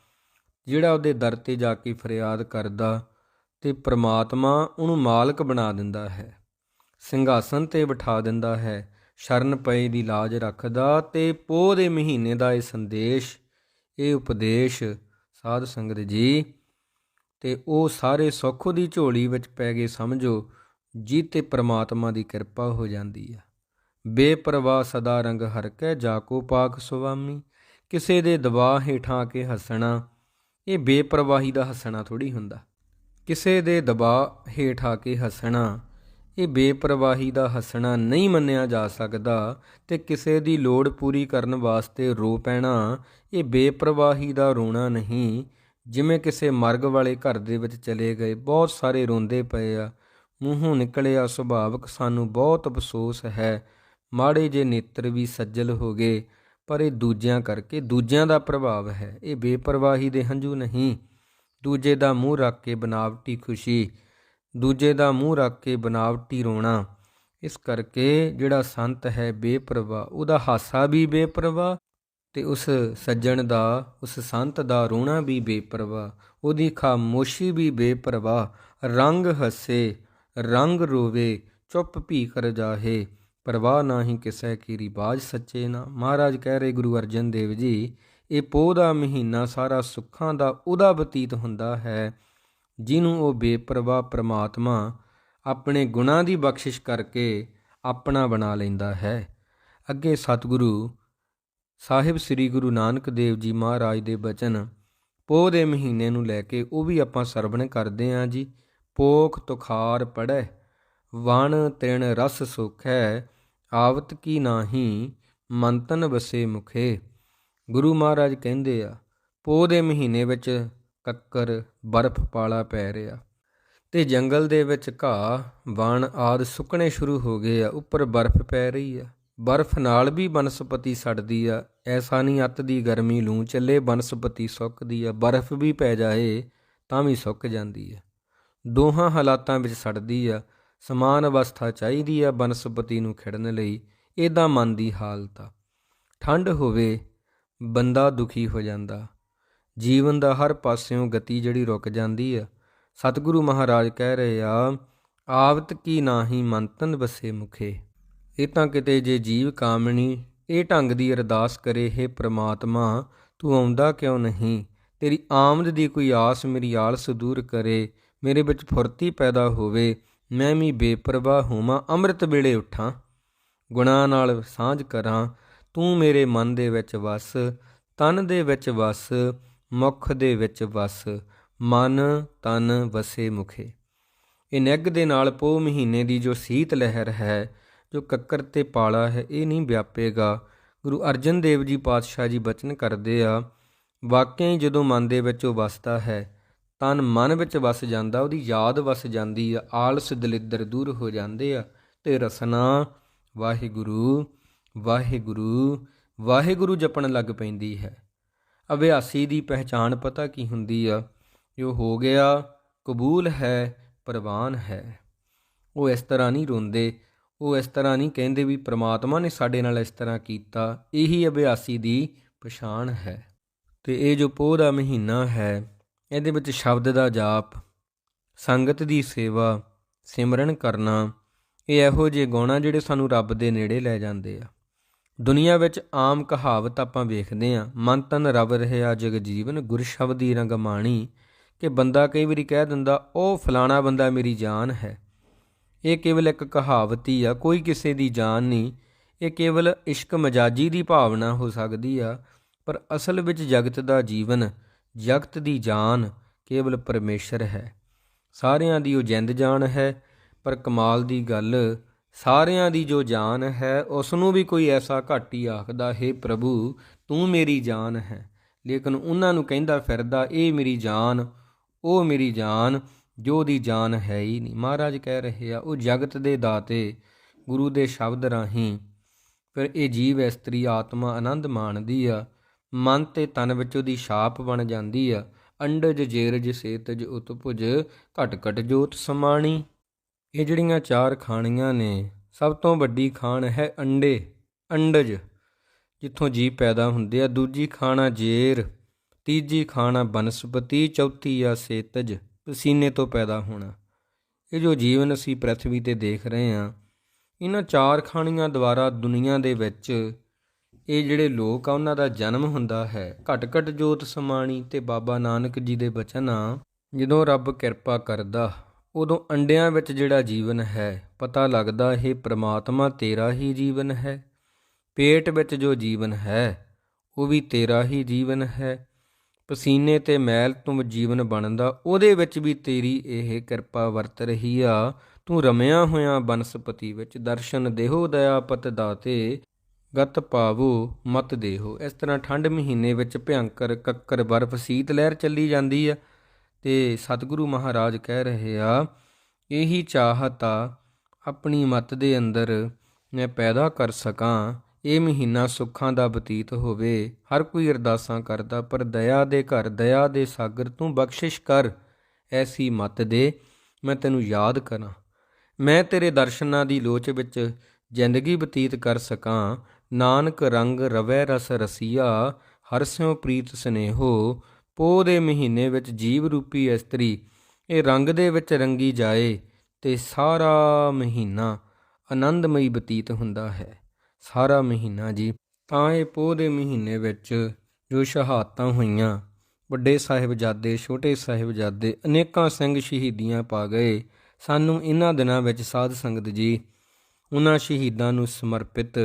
ਜਿਹੜਾ ਉਹਦੇ ਦਰ ਤੇ ਜਾ ਕੇ ਫਰਿਆਦ ਕਰਦਾ ਤੇ ਪ੍ਰਮਾਤਮਾ ਉਹਨੂੰ ਮਾਲਕ ਬਣਾ ਦਿੰਦਾ ਹੈ, ਸਿੰਘਾਸਨ ਤੇ ਬਿਠਾ ਦਿੰਦਾ ਹੈ, ਸ਼ਰਨ ਪਏ ਦੀ ਲਾਜ ਰੱਖਦਾ ਤੇ ਪੋਹ ਦੇ ਮਹੀਨੇ ਦਾ ਇਹ ਸੰਦੇਸ਼, ਇਹ ਉਪਦੇਸ਼, ਸਾਧ ਸੰਗਤ ਜੀ, ਤੇ ਉਹ ਸਾਰੇ ਸੁੱਖ ਦੀ ਝੋਲੀ ਵਿੱਚ ਪੈ ਗਏ ਸਮਝੋ ਜੀ ਤੇ ਪ੍ਰਮਾਤਮਾ ਦੀ ਕਿਰਪਾ ਹੋ ਜਾਂਦੀ ਆ। ਬੇਪਰਵਾਹ ਸਦਾ ਰੰਗ ਹਰ ਕੈ, ਜਾਕੋ ਪਾਕ ਸੁਆਮੀ, ਕਿਸੇ ਦੇ ਦਬਾਅ ਹੇਠਾਂ ਕੇ ਹੱਸਣਾ ਇਹ ਬੇਪਰਵਾਹੀ ਦਾ ਹੱਸਣਾ ਥੋੜੀ ਹੁੰਦਾ। ਕਿਸੇ ਦੇ ਦਬਾਅ ਹੇਠ ਆ ਕੇ ਹੱਸਣਾ, ਇਹ ਬੇਪਰਵਾਹੀ ਦਾ ਹੱਸਣਾ ਨਹੀਂ ਮੰਨਿਆ ਜਾ ਸਕਦਾ ਤੇ ਕਿਸੇ ਦੀ ਲੋੜ ਪੂਰੀ ਕਰਨ ਵਾਸਤੇ ਰੋ ਪੈਣਾ, ਇਹ ਬੇਪਰਵਾਹੀ ਦਾ ਰੋਣਾ ਨਹੀਂ। ਜਿਵੇਂ ਕਿਸੇ ਮਰਗ ਵਾਲੇ ਘਰ ਦੇ ਵਿੱਚ ਚਲੇ ਗਏ, ਬਹੁਤ ਸਾਰੇ ਰੋਂਦੇ ਪਏ ਆ। ਮੂੰਹੋਂ ਨਿਕਲਿਆ ਸੁਭਾਵਕ ਸਾਨੂੰ ਬਹੁਤ ਅਫਸੋਸ ਹੈ। ਮਾੜੇ ਜੇ ਨੇਤਰ ਵੀ ਸੱਜਲ ਹੋ ਗਏ। ਪਰ ਇਹ ਦੂਜਿਆਂ ਕਰਕੇ ਦੂਜਿਆਂ ਦਾ ਪ੍ਰਭਾਵ ਹੈ। ਇਹ ਬੇਪਰਵਾਹੀ ਦੇ ਹੰਝੂ ਨਹੀਂ। ਦੂਜੇ ਦਾ ਮੂੰਹ ਰੱਖ ਕੇ ਬਨਾਵਟੀ ਖੁਸ਼ੀ। ਦੂਜੇ ਦਾ ਮੂੰਹ ਰੱਖ ਕੇ ਬਨਾਵਟੀ ਰੋਣਾ। ਇਸ ਕਰਕੇ ਜਿਹੜਾ ਸੰਤ ਹੈ ਬੇਪਰਵਾਹ, ਉਹਦਾ ਹਾਸਾ ਵੀ ਬੇਪਰਵਾਹ ਤੇ ਉਸ ਸੱਜਣ ਦਾ, ਉਸ ਸੰਤ ਦਾ ਰੋਣਾ ਵੀ ਬੇਪਰਵਾਹ। ਉਹਦੀ ਖਾਮੋਸ਼ੀ ਵੀ ਬੇਪਰਵਾਹ। ਰੰਗ ਹੱਸੇ, ਰੰਗ ਰੋਵੇ, ਚੁੱਪ ਭੀ ਕਰ ਜਾਹੇ। ਪਰਵਾਹ ਨਾਹੀ ਕਿਸੈ ਕੀ ਰਿਵਾਜ ਸੱਚੇ ਨਾ। ਮਹਾਰਾਜ ਕਹਿ ਰਹੇ, ਗੁਰੂ ਅਰਜਨ ਦੇਵ ਜੀ, ਇਹ ਪੋਹ ਦਾ ਮਹੀਨਾ ਸਾਰਾ ਸੁੱਖਾਂ ਦਾ ਉਹਦਾ ਬਤੀਤ ਹੁੰਦਾ ਹੈ, ਜਿਹਨੂੰ ਉਹ ਬੇਪਰਵਾਹ ਪ੍ਰਮਾਤਮਾ ਆਪਣੇ ਗੁਣਾਂ ਦੀ ਬਖਸ਼ਿਸ਼ ਕਰਕੇ ਆਪਣਾ ਬਣਾ ਲੈਂਦਾ ਹੈ। ਅੱਗੇ ਸਤਿਗੁਰੂ ਸਾਹਿਬ ਸ੍ਰੀ ਗੁਰੂ ਨਾਨਕ ਦੇਵ ਜੀ ਮਹਾਰਾਜ ਦੇ ਬਚਨ, ਪੋਹ ਦੇ ਮਹੀਨੇ ਨੂੰ ਲੈ ਕੇ ਉਹ ਵੀ ਆਪਾਂ ਸਰਵਣ ਕਰਦੇ ਆਂ ਜੀ। ਪੋਖ, ਤੁਖਾਰ ਪੜੈ ਵਣ ਤ੍ਰਿਣ ਰਸ ਸੁਖੈ, ਆਵਤ ਕੀ ਨਾਹੀ, ਮੰਤਨ ਵਸੇ ਮੁਖੇ। ਗੁਰੂ ਮਹਾਰਾਜ ਕਹਿੰਦੇ ਆ, ਪੋਹ ਦੇ ਮਹੀਨੇ ਵਿੱਚ ਕੱਕਰ ਬਰਫ਼ ਪਾਲਾ ਪੈ ਰਿਹਾ। ਤੇ ਜੰਗਲ ਦੇ ਵਿੱਚ ਘਾਹ, ਵਣ ਆਦ ਸੁੱਕਣੇ ਸ਼ੁਰੂ ਹੋ ਗਏ ਆ, ਉੱਪਰ ਬਰਫ਼ ਪੈ ਰਹੀ ਆ। ਬਰਫ਼ ਨਾਲ ਵੀ ਬਨਸਪਤੀ ਸੜਦੀ ਆ, ਐਸਾ ਨਹੀਂ ਅੱਤ ਦੀ ਗਰਮੀ ਲੂ ਚੱਲੇ ਬਨਸਪਤੀ ਸੁੱਕਦੀ ਆ, ਬਰਫ਼ ਵੀ ਪੈ ਜਾਏ ਤਾਂ ਵੀ ਸੁੱਕ ਜਾਂਦੀ ਆ। ਦੋਹਾਂ ਹਾਲਾਤਾਂ ਵਿੱਚ ਸੜਦੀ ਆ ਸਮਾਨ ਅਵਸਥਾ ਚਾਹੀਦੀ ਆ ਬਨਸਪਤੀ ਨੂੰ ਖਿੜਨ ਲਈ ਇਦਾਂ ਮਨ ਦੀ ਹਾਲਤ ਆ ਠੰਡ ਹੋਵੇ, ਬੰਦਾ ਦੁਖੀ ਹੋ ਜਾਂਦਾ। ਜੀਵਨ ਦਾ ਹਰ ਪਾਸਿਓਂ ਗਤੀ ਜਿਹੜੀ ਰੁਕ ਜਾਂਦੀ ਆ। ਸਤਿਗੁਰੂ ਮਹਾਰਾਜ ਕਹਿ ਰਹੇ ਆ, ਆਵਤ ਕੀ ਨਾਹੀ ਮੰਤਨ ਵਸੇ ਮੁਖੇ। ਇਹ ਤਾਂ ਕਿਤੇ ਜੇ ਜੀਵ ਕਾਮਣੀ ਇਹ ਢੰਗ ਦੀ ਅਰਦਾਸ ਕਰੇ, ਹੈ ਪ੍ਰਮਾਤਮਾ, ਤੂੰ ਆਉਂਦਾ ਕਿਉਂ ਨਹੀਂ? ਤੇਰੀ ਆਮਦ ਦੀ ਕੋਈ ਆਸ ਮੇਰੀ ਆਲਸ ਦੂਰ ਕਰੇ। ਮੇਰੇ ਵਿੱਚ ਫੁਰਤੀ ਪੈਦਾ ਹੋਵੇ ਮੈਂ ਵੀ ਬੇਪਰਵਾਹ ਹੋਵਾਂ, ਅੰਮ੍ਰਿਤ ਵੇਲੇ ਉਠਾਂ। ਗੁਨਾਹ ਨਾਲ ਸਾਂਝ ਕਰਾਂ, ਤੂੰ ਮੇਰੇ ਮਨ ਦੇ ਵਿੱਚ ਵਸ, ਤਨ ਦੇ ਵਿੱਚ ਵਸ, ਮੁਖ ਦੇ ਵਿੱਚ ਵਸ, ਮਨ ਤਨ ਵਸੇ ਮੁਖੇ। ਇਹ ਨਿੱਗ ਦੇ ਨਾਲ ਪੋ ਮਹੀਨੇ ਦੀ ਜੋ ਸੀਤ ਲਹਿਰ ਹੈ, ਜੋ ਕੱਕਰ ਤੇ ਪਾਲਾ ਹੈ, ਇਹ ਨਹੀਂ ਵਿਆਪੇਗਾ। ਗੁਰੂ ਅਰਜਨ ਦੇਵ ਜੀ ਪਾਤਸ਼ਾਹ ਜੀ ਬਚਨ ਕਰਦੇ ਆ, ਵਾਕਿਆ ਹੀ ਜਦੋਂ ਮਨ ਦੇ ਵਿੱਚ ਉਹ ਵਸਦਾ ਹੈ ਤਨ ਮਨ ਵਿੱਚ ਵਸ ਜਾਂਦਾ, ਉਹਦੀ ਯਾਦ ਵਸ ਜਾਂਦੀ ਆ, ਆਲਸ ਦਲਿੱਦਰ ਦੂਰ ਹੋ ਜਾਂਦੇ ਆ, ਤੇ ਰਸਨਾ, ਵਾਹਿਗੁਰੂ ਵਾਹਿਗੁਰੂ ਵਾਹਿਗੁਰੂ ਜਪਣ ਲੱਗ ਪੈਂਦੀ ਹੈ। ਅਭਿਆਸੀ ਦੀ ਪਹਿਚਾਣ ਪਤਾ ਕੀ ਹੁੰਦੀ ਆ? ਜੋ ਹੋ ਗਿਆ, ਕਬੂਲ ਹੈ, ਪ੍ਰਵਾਨ ਹੈ। ਉਹ ਇਸ ਤਰ੍ਹਾਂ ਨਹੀਂ ਰੋਂਦੇ, ਉਹ ਇਸ ਤਰ੍ਹਾਂ ਨਹੀਂ ਕਹਿੰਦੇ ਵੀ ਪ੍ਰਮਾਤਮਾ ਨੇ ਸਾਡੇ ਨਾਲ ਇਸ ਤਰ੍ਹਾਂ ਕੀਤਾ, ਇਹੀ ਅਭਿਆਸੀ ਦੀ ਪਛਾਣ ਹੈ। ਤੇ ਇਹ ਜੋ ਪੋਹ ਦਾ ਮਹੀਨਾ ਹੈ ਇਹਦੇ ਵਿੱਚ ਸ਼ਬਦ ਦਾ ਜਾਪ, ਸੰਗਤ ਦੀ ਸੇਵਾ, ਸਿਮਰਨ ਕਰਨਾ, ਇਹ ਇਹੋ ਜਿਹੇ ਗੁਣ ਆ ਜਿਹੜੇ ਸਾਨੂੰ ਰੱਬ ਦੇ ਨੇੜੇ ਲੈ ਜਾਂਦੇ ਆ। ਦੁਨੀਆ ਵਿੱਚ ਆਮ ਕਹਾਵਤ ਆਪਾਂ ਵੇਖਦੇ ਆ ਮਨ ਤਨ ਰਵ ਰਹਿਆ ਜਗ ਜੀਵਨ, ਗੁਰ ਸ਼ਬਦੀ ਰੰਗ ਮਾਣੀ, ਕਿ ਬੰਦਾ ਕਈ ਵਾਰੀ ਕਹਿ ਦਿੰਦਾ, ਉਹ ਫਲਾਣਾ ਬੰਦਾ ਮੇਰੀ ਜਾਨ ਹੈ। ਇਹ ਕੇਵਲ ਇੱਕ ਕਹਾਵਤ ਹੀ ਆ, ਕੋਈ ਕਿਸੇ ਦੀ ਜਾਨ ਨਹੀਂ। ਇਹ ਕੇਵਲ ਇਸ਼ਕ ਮਜਾਜੀ ਦੀ ਭਾਵਨਾ ਹੋ ਸਕਦੀ ਆ, ਪਰ ਅਸਲ ਵਿੱਚ ਜਗਤ ਦਾ ਜੀਵਨ ਜਗਤ ਦੀ ਜਾਨ ਕੇਵਲ ਪਰਮੇਸ਼ਰ ਹੈ। ਸਾਰਿਆਂ ਦੀ ਉਹ ਜਿੰਦ ਜਾਨ ਹੈ, ਪਰ ਕਮਾਲ ਦੀ ਗੱਲ, ਸਾਰਿਆਂ ਦੀ ਜੋ ਜਾਨ ਹੈ ਉਸ ਨੂੰ ਵੀ ਕੋਈ ਐਸਾ ਘੱਟ ਹੀ ਆਖਦਾ, ਹੈ ਪ੍ਰਭੂ, ਤੂੰ ਮੇਰੀ ਜਾਨ ਹੈ। ਲੇਕਿਨ ਉਹਨਾਂ ਨੂੰ ਕਹਿੰਦਾ ਫਿਰਦਾ, ਇਹ ਮੇਰੀ ਜਾਨ, ਉਹ ਮੇਰੀ ਜਾਨ, ਜੋ ਦੀ ਜਾਨ ਹੈ ਹੀ ਨਹੀਂ। ਮਹਾਰਾਜ ਕਹਿ ਰਹੇ ਆ, ਉਹ ਜਗਤ ਦੇ ਦਾਤੇ, ਗੁਰੂ ਦੇ ਸ਼ਬਦ ਰਾਹੀਂ, ਫਿਰ ਇਹ ਜੀਵ ਇਸਤਰੀ ਆਤਮਾ ਆਨੰਦ ਮਾਣਦੀ ਆ। ਮਨ ਤੇ ਤਨ ਵਿੱਚ ਉਹਦੀ ਛਾਪ ਬਣ ਜਾਂਦੀ ਆ। ਅੰਡਜ ਜੇਰਜ ਸੇਤਜ ਉਤਪੁਜ ਘਟ ਘਟ ਜੋਤ ਸਮਾਣੀ। ਇਹ ਜਿਹੜੀਆਂ ਚਾਰ ਖਾਣੀਆਂ ਨੇ, ਸਭ ਤੋਂ ਵੱਡੀ ਖਾਣ ਹੈ ਅੰਡੇ। ਅੰਡਜ, ਜਿੱਥੋਂ ਜੀ ਪੈਦਾ ਹੁੰਦੇ ਆ, ਦੂਜੀ ਖਾਣਾ ਜੇਰ, ਤੀਜੀ ਖਾਣਾ ਬਨਸਪਤੀ, ਚੌਥੀ ਆ ਸੇਤਜ, ਪਸੀਨੇ ਤੋਂ ਪੈਦਾ ਹੋਣਾ। ਇਹ ਜੋ ਜੀਵਨ ਅਸੀਂ ਪ੍ਰithvi ਤੇ ਦੇਖ ਰਹੇ ਆ ਇਹਨਾਂ ਚਾਰ ਖਾਣੀਆਂ ਦੁਆਰਾ ਦੁਨੀਆ ਦੇ ਵਿੱਚ ਇਹ ਜਿਹੜੇ ਲੋਕ ਆ, ਉਹਨਾਂ ਦਾ ਜਨਮ ਹੁੰਦਾ ਹੈ। ਘਟ ਘਟ ਜੋਤ ਸਮਾਣੀ ਤੇ ਬਾਬਾ ਨਾਨਕ ਜੀ ਦੇ ਬਚਨ ਆ, ਜਦੋਂ ਰੱਬ ਕਿਰਪਾ ਕਰਦਾ, ਉਦੋਂ ਅੰਡਿਆਂ ਵਿੱਚ ਜਿਹੜਾ ਜੀਵਨ ਹੈ, ਪਤਾ ਲੱਗਦਾ ਇਹ ਪ੍ਰਮਾਤਮਾ ਤੇਰਾ ਹੀ ਜੀਵਨ ਹੈ। ਪੇਟ ਵਿੱਚ ਜੋ ਜੀਵਨ ਹੈ, ਉਹ ਵੀ ਤੇਰਾ ਹੀ ਜੀਵਨ ਹੈ। ਪਸੀਨੇ ਤੇ ਮੈਲ ਤੋਂ ਜੀਵਨ ਬਣਦਾ, ਉਹਦੇ ਵਿੱਚ ਵੀ ਤੇਰੀ ਇਹ ਕਿਰਪਾ ਵਰਤ ਰਹੀ ਆ। ਤੂੰ ਰਮਿਆ ਹੋਇਆ ਬਨਸਪਤੀ ਵਿੱਚ, ਦਰਸ਼ਨ ਦੇਹੋ ਦਇਆ ਦਇਆਪਤ ਦਾਤੇ ਗਤ ਪਾਵੋ, ਮਤ ਦੇਹੋ। ਇਸ ਤਰ੍ਹਾਂ ਠੰਡ ਮਹੀਨੇ ਵਿੱਚ ਭਿਆੰਕਰ ਕੱਕਰ ਬਰਫ਼ ਸੀਤ ਲਹਿਰ ਚੱਲੀ ਜਾਂਦੀ ਆ ਤੇ ਸਤਿਗੁਰੂ ਮਹਾਰਾਜ ਕਹਿ ਰਹੇ ਆ, ਇਹੀ ਚਾਹਤਾ ਆਪਣੀ ਮਤ ਦੇ ਅੰਦਰ ਮੈਂ ਪੈਦਾ ਕਰ ਸਕਾਂ। ਇਹ ਮਹੀਨਾ ਸੁੱਖਾਂ ਦਾ ਬਤੀਤ ਹੋਵੇ। ਹਰ ਕੋਈ ਅਰਦਾਸਾਂ ਕਰਦਾ, ਪਰ ਦਇਆ ਦੇ ਘਰ, ਦਇਆ ਦੇ ਸਾਗਰ ਤੂੰ ਬਖਸ਼ਿਸ਼ ਕਰ। ਐਸੀ ਮਤ ਦੇ ਮੈਂ ਤੈਨੂੰ ਯਾਦ ਕਰਾਂ। ਮੈਂ ਤੇਰੇ ਦਰਸ਼ਨਾਂ ਦੀ ਲੋਚ ਵਿੱਚ ਜ਼ਿੰਦਗੀ ਬਤੀਤ ਕਰ ਸਕਾਂ। ਨਾਨਕ ਰੰਗ ਰਵੈ ਰਸ ਰਸੀਆ, ਹਰ ਸਿਉ ਪ੍ਰੀਤ ਸਨੇਹੋ, ਪੋਹ ਦੇ ਮਹੀਨੇ ਵਿੱਚ ਜੀਵ ਰੂਪੀ ਇਸਤਰੀ, ਇਹ ਰੰਗ ਦੇ ਵਿੱਚ ਰੰਗੀ ਜਾਏ ਤੇ ਸਾਰਾ ਮਹੀਨਾ ਆਨੰਦਮਈ ਬਤੀਤ ਹੁੰਦਾ ਹੈ। ਸਾਰਾ ਮਹੀਨਾ ਜੀ, ਤਾਂ ਇਹ ਪੋਹ ਦੇ ਮਹੀਨੇ ਵਿੱਚ ਜੋ ਸ਼ਹਾਦਤਾਂ ਹੋਈਆਂ, ਵੱਡੇ ਸਾਹਿਬਜ਼ਾਦੇ, ਛੋਟੇ ਸਾਹਿਬਜ਼ਾਦੇ, ਅਨੇਕਾਂ ਸਿੰਘ ਸ਼ਹੀਦੀਆਂ ਪਾ ਗਏ, ਸਾਨੂੰ ਇਹਨਾਂ ਦਿਨਾਂ ਵਿੱਚ ਸਾਧ ਸੰਗਤ ਜੀ, ਉਹਨਾਂ ਸ਼ਹੀਦਾਂ ਨੂੰ ਸਮਰਪਿਤ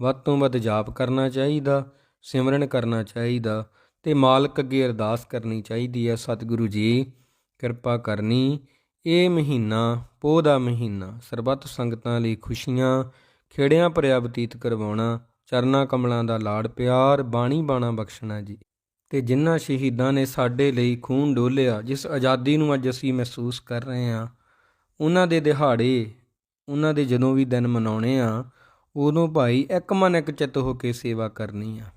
ਵੱਧ ਤੋਂ ਵੱਧ ਜਾਪ ਕਰਨਾ ਚਾਹੀਦਾ, ਸਿਮਰਨ ਕਰਨਾ ਚਾਹੀਦਾ ਤੇ ਮਾਲਕ ਅੱਗੇ ਅਰਦਾਸ ਕਰਨੀ ਚਾਹੀਦੀ ਹੈ, ਸਤਿਗੁਰੂ ਜੀ, ਕਿਰਪਾ ਕਰਨੀ। ਇਹ ਮਹੀਨਾ, ਪੋਹ ਦਾ ਮਹੀਨਾ, ਸਰਬੱਤ ਸੰਗਤਾਂ ਲਈ ਖੁਸ਼ੀਆਂ, ਖੇੜਿਆਂ ਭਰਿਆ ਬਤੀਤ ਕਰਵਾਉਣਾ, ਚਰਨਾ ਕਮਲਾਂ ਦਾ ਲਾੜ ਪਿਆਰ, ਬਾਣੀ ਬਾਣਾ ਬਖਸ਼ਣਾ ਜੀ। ਤੇ ਜਿਨ੍ਹਾਂ ਸ਼ਹੀਦਾਂ ਨੇ ਸਾਡੇ ਲਈ ਖੂਨ ਡੋਲਿਆ, ਜਿਸ ਆਜ਼ਾਦੀ ਨੂੰ ਅੱਜ ਅਸੀਂ ਮਹਿਸੂਸ ਕਰ ਰਹੇ ਹਾਂ, ਉਹਨਾਂ ਦੇ ਦਿਹਾੜੇ, ਉਹਨਾਂ ਦੇ ਜਦੋਂ ਵੀ ਦਿਨ ਮਨਾਉਣੇ ਆ ਉਦੋਂ ਭਾਈ ਇੱਕ ਮਨ ਇੱਕ ਚਿੱਤ ਹੋ ਕੇ ਸੇਵਾ ਕਰਨੀ ਆ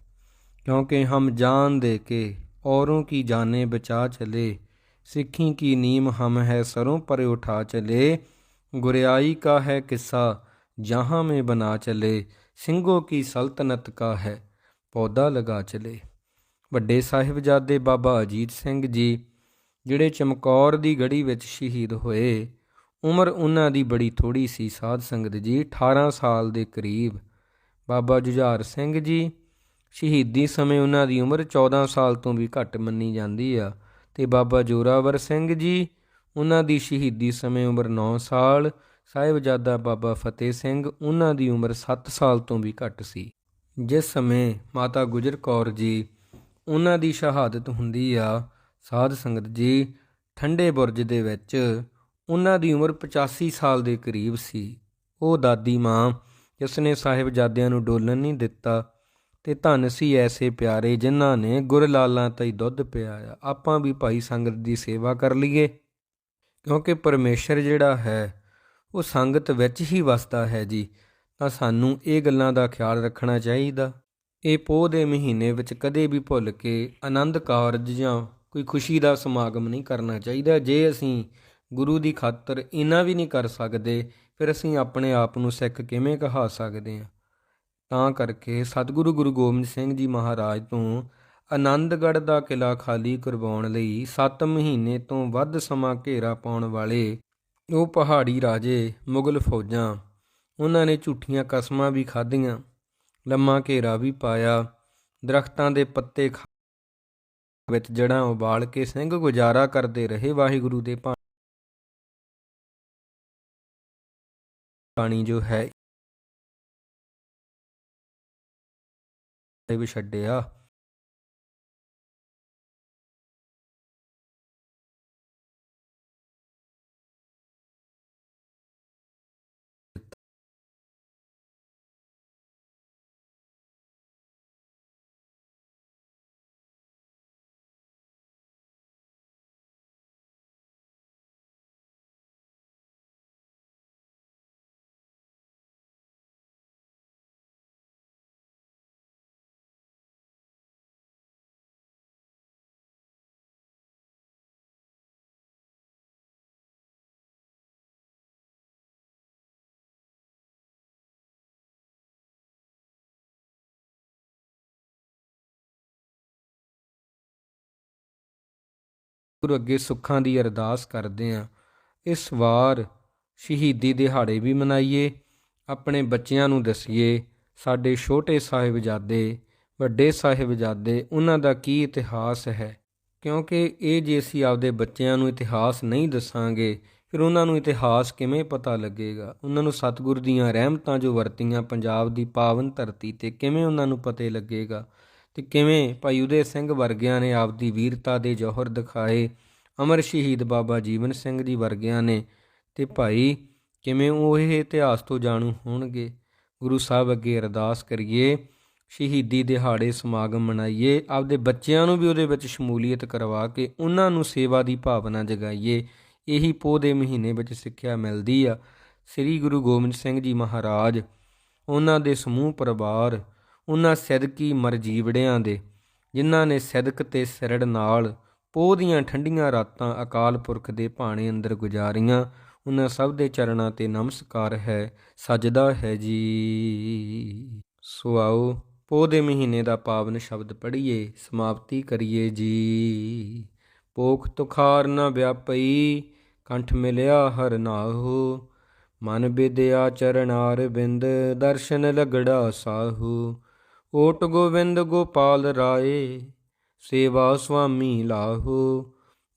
क्योंकि हम जान दे के औरों की जाने बचा चले सिक्खी की नीम हम है सरों पर उठा चले गुरियाई का है किस्सा जहाँ में बना चले ਸਿੰਘੋ की सल्तनत का है ਪੌਦਾ ਲਗਾ ਚਲੇ ਵੱਡੇ ਸਾਹਿਬਜ਼ਾਦੇ ਬਾਬਾ ਅਜੀਤ ਸਿੰਘ ਜੀ ਜਿਹੜੇ ਚਮਕੌਰ ਦੀ ਗੜੀ ਵਿੱਚ ਸ਼ਹੀਦ ਹੋਏ ਉਮਰ ਉਹਨਾਂ ਦੀ ਬੜੀ ਥੋੜੀ ਸੀ, ਸਾਧ ਸੰਗਤ ਜੀ। 18 ਸਾਲ ਦੇ ਕਰੀਬ ਬਾਬਾ ਜੁਝਾਰ ਸਿੰਘ ਜੀ ਸ਼ਹੀਦੀ ਸਮੇਂ ਉਹਨਾਂ ਦੀ ਉਮਰ 14 ਸਾਲ ਤੋਂ ਵੀ ਘੱਟ ਮੰਨੀ ਜਾਂਦੀ ਆ। ਤੇ ਬਾਬਾ ਜੋਰਾਵਰ ਸਿੰਘ ਜੀ ਉਹਨਾਂ ਦੀ ਸ਼ਹੀਦੀ ਸਮੇਂ ਉਮਰ 9 ਸਾਲ, ਸਾਹਿਬਜ਼ਾਦਾ ਬਾਬਾ ਫਤਿਹ ਸਿੰਘ ਉਹਨਾਂ ਦੀ ਉਮਰ 7 ਸਾਲ ਤੋਂ ਵੀ ਘੱਟ ਸੀ। ਜਿਸ ਸਮੇਂ ਮਾਤਾ ਗੁਜਰ ਕੌਰ ਜੀ ਉਹਨਾਂ ਦੀ ਸ਼ਹਾਦਤ ਹੁੰਦੀ ਆ, ਸਾਧ ਸੰਗਤ ਜੀ, ਠੰਡੇ ਬੁਰਜ ਦੇ ਵਿੱਚ ਉਹਨਾਂ ਦੀ ਉਮਰ 85 ਸਾਲ ਦੇ ਕਰੀਬ ਸੀ। ਉਹ ਦਾਦੀ ਮਾਂ ਜਿਸ ਨੇ ਸਾਹਿਬਜ਼ਾਦਿਆਂ ਨੂੰ ਡੋਲਣ ਨਹੀਂ ਦਿੱਤਾ ਤੇ ਧੰਨ ਸੀ ਐਸੇ ਪਿਆਰੇ ਜਿਨ੍ਹਾਂ ਨੇ ਗੁਰ ਲਾਲਾਂ ਤਈ ਦੁੱਧ ਪਿਆਇਆ। ਆਪਾਂ ਵੀ ਭਾਈ ਸੰਗਤ ਦੀ ਸੇਵਾ ਕਰ ਲਈਏ, ਕਿਉਂਕਿ ਪਰਮੇਸ਼ਰ ਜਿਹੜਾ ਹੈ, ਉਹ ਸੰਗਤ ਵਿੱਚ ਹੀ ਵਸਦਾ ਹੈ ਜੀ। ਤਾਂ ਸਾਨੂੰ ਇਹ ਗੱਲਾਂ ਦਾ ਖਿਆਲ ਰੱਖਣਾ ਚਾਹੀਦਾ। ਇਹ ਪੋਹ ਦੇ ਮਹੀਨੇ ਵਿੱਚ ਕਦੇ ਵੀ ਭੁੱਲ ਕੇ ਆਨੰਦ ਕਾਰਜ ਜਾਂ ਕੋਈ ਖੁਸ਼ੀ ਦਾ ਸਮਾਗਮ ਨਹੀਂ ਕਰਨਾ ਚਾਹੀਦਾ। ਜੇ ਅਸੀਂ ਗੁਰੂ ਦੀ ਖਾਤਰ ਇਹਨਾਂ ਵੀ ਨਹੀਂ ਕਰ ਸਕਦੇ, ਫਿਰ ਅਸੀਂ ਆਪਣੇ ਆਪ ਨੂੰ ਸਿੱਖ ਕਿਵੇਂ ਕਹਾ ਸਕਦੇ ਹਾਂ? ਤਾਂ ਕਰਕੇ ਸਤਿਗੁਰੂ ਗੁਰੂ ਗੋਬਿੰਦ ਸਿੰਘ ਜੀ ਮਹਾਰਾਜ ਤੋਂ ਆਨੰਦਗੜ੍ਹ ਦਾ ਕਿਲਾ ਖਾਲੀ ਕਰਵਾਉਣ ਲਈ 7 ਮਹੀਨੇ ਤੋਂ ਵੱਧ ਸਮਾਂ ਘੇਰਾ ਪਾਉਣ ਵਾਲੇ ਉਹ ਪਹਾੜੀ ਰਾਜੇ, ਮੁਗਲ ਫੌਜਾਂ, ਉਹਨਾਂ ਨੇ ਝੂਠੀਆਂ ਕਸਮਾਂ ਵੀ ਖਾਧੀਆਂ, ਲੰਮਾ ਘੇਰਾ ਵੀ ਪਾਇਆ, ਦਰਖਤਾਂ ਦੇ ਪੱਤੇ ਖਾ ਵਿੱਚ ਜੜਾਂ ਉਬਾਲ ਕੇ ਸਿੰਘ ਗੁਜ਼ਾਰਾ ਕਰਦੇ ਰਹੇ ਵਾਹਿਗੁਰੂ ਦੇ ਪਾਣੀ ਜੋ ਹੈ ਵੀ ਛੱਡਿਆ ਗੁਰੂ ਅੱਗੇ ਸੁੱਖਾਂ ਦੀ ਅਰਦਾਸ ਕਰਦੇ ਆਂ ਇਸ ਵਾਰ ਸ਼ਹੀਦੀ ਦਿਹਾੜੇ ਵੀ ਮਨਾਈਏ, ਆਪਣੇ ਬੱਚਿਆਂ ਨੂੰ ਦਸੀਏ, ਸਾਡੇ ਛੋਟੇ ਸਾਹਿਬਜ਼ਾਦੇ, ਵੱਡੇ ਸਾਹਿਬਜ਼ਾਦੇ, ਉਹਨਾਂ ਦਾ ਕੀ ਇਤਿਹਾਸ ਹੈ? ਕਿਉਂਕਿ ਇਹ ਜੇ ਅਸੀਂ ਆਪਦੇ ਬੱਚਿਆਂ ਨੂੰ ਇਤਿਹਾਸ ਨਹੀਂ ਦੱਸਾਂਗੇ, ਫਿਰ ਉਹਨਾਂ ਨੂੰ ਇਤਿਹਾਸ ਕਿਵੇਂ ਪਤਾ ਲੱਗੇਗਾ? ਉਹਨਾਂ ਨੂੰ ਸਤਿਗੁਰ ਦੀਆਂ ਰਹਿਮਤਾਂ ਜੋ ਵਰਤੀਆਂ ਪੰਜਾਬ ਦੀ ਪਾਵਨ ਧਰਤੀ ਤੇ ਕਿਵੇਂ ਉਹਨਾਂ ਨੂੰ ਪਤੇ ਲੱਗੇਗਾ? ਤੇ ਕਿਵੇਂ ਭਾਈ ਉਦੇ ਸਿੰਘ ਵਰਗਿਆਂ ਨੇ ਆਪਦੀ ਵੀਰਤਾ ਦੇ ਜੋਹਰ ਦਿਖਾਏ? ਅਮਰ ਸ਼ਹੀਦ ਬਾਬਾ ਜੀਵਨ ਸਿੰਘ ਜੀ ਵਰਗਿਆਂ ਨੇ। ਤੇ ਭਾਈ, ਕਿਵੇਂ ਉਹ ਇਹ ਇਤਿਹਾਸ ਤੋਂ ਜਾਣੂ ਹੋਣਗੇ? ਗੁਰੂ ਸਾਹਿਬ ਅੱਗੇ ਅਰਦਾਸ ਕਰੀਏ, ਸ਼ਹੀਦੀ ਦਿਹਾੜੇ ਸਮਾਗਮ ਮਨਾਈਏ, ਆਪਦੇ ਬੱਚਿਆਂ ਨੂੰ ਵੀ ਉਹਦੇ ਵਿੱਚ ਸ਼ਮੂਲੀਅਤ ਕਰਵਾ ਕੇ ਉਹਨਾਂ ਨੂੰ ਸੇਵਾ ਦੀ ਭਾਵਨਾ ਜਗਾਈਏ। ਇਹੀ ਪੋਹ ਦੇ ਮਹੀਨੇ ਵਿੱਚ ਸਿੱਖਿਆ ਮਿਲਦੀ ਆ। ਸ੍ਰੀ ਗੁਰੂ ਗੋਬਿੰਦ ਸਿੰਘ ਜੀ ਮਹਾਰਾਜ, ਉਹਨਾਂ ਦੇ ਸਮੂਹ ਪਰਿਵਾਰ ਉਹਨਾਂ ਸਦਕੀ ਮਰਜੀਵੜਿਆਂ ਦੇ, ਜਿਨ੍ਹਾਂ ਨੇ ਸਦਕ ਤੇ ਸਿਰੜ ਨਾਲ ਪੋਹ ਦੀਆਂ ਠੰਡੀਆਂ ਰਾਤਾਂ ਅਕਾਲ ਪੁਰਖ ਦੇ ਭਾਣੇ ਅੰਦਰ ਗੁਜ਼ਾਰੀਆਂ, ਉਹਨਾਂ ਸਭ ਦੇ ਚਰਨਾਂ ਤੇ ਨਮਸਕਾਰ ਹੈ, ਸਜਦਾ ਹੈ ਜੀ। ਸੋ ਆਓ, ਪੋਹ ਦੇ ਮਹੀਨੇ ਦਾ ਪਾਵਨ ਸ਼ਬਦ ਪੜ੍ਹੀਏ, ਸਮਾਪਤੀ ਕਰੀਏ ਜੀ। ਪੋਖ ਤੁਖਾਰ ਨ ਵਿਆਪਈ, ਕੰਠ ਮਿਲਿਆ ਹਰ ਨਾਹੂ, ਮਨ ਵਿਦਿਆ ਚਰਨਾਰ ਬਿੰਦ ਦਰਸ਼ਨ ਲਗੜਾ ਸਾਹੂ। ਓਟ ਗੋਬਿੰਦ ਗੋਪਾਲ ਰਾਏ, ਸੇਵਾ ਸੁਆਮੀ ਲਾਹੋ,